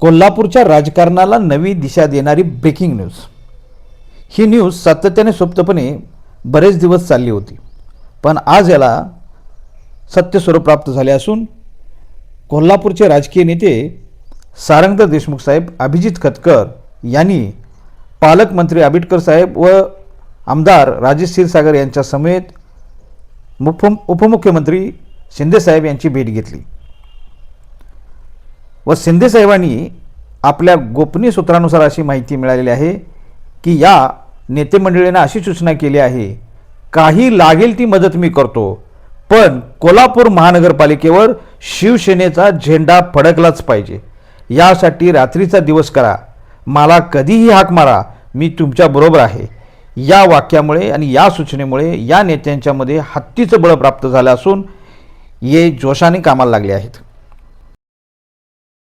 कोल्हापूरच्या राजकारणाला नवी दिशा देणारी ब्रेकिंग न्यूज ही न्यूज सातत्याने सुप्तपणे बरेच दिवस चालली होती. पण आज याला सत्य स्वरूप प्राप्त झाले असून कोल्हापूरचे राजकीय नेते सारंगद देशमुख साहेब अभिजित खतकर यांनी पालकमंत्री आबिटकर साहेब व आमदार राजेश क्षीरसागर यांच्या समेत मुप उपमुख्यमंत्री शिंदेसाहेब यांची भेट घेतली. व शिंदेसाहेबांनी आपल्या गोपनीय सूत्रानुसार अशी माहिती मिळालेली आहे की या नेतेमंडळीनं अशी सूचना केली आहे काही लागेल ती मदत मी करतो पण कोल्हापूर महानगरपालिकेवर शिवसेनेचा झेंडा फडकलाच पाहिजे. यासाठी रात्रीचा दिवस करा. मला कधीही हाक मारा. मी तुमच्याबरोबर आहे. या वाक्यामुळे आणि या सूचनेमुळे या नेत्यांच्यामध्ये हत्तीचं बळ प्राप्त झालं असून ये जोशाने कामाला लागले आहेत.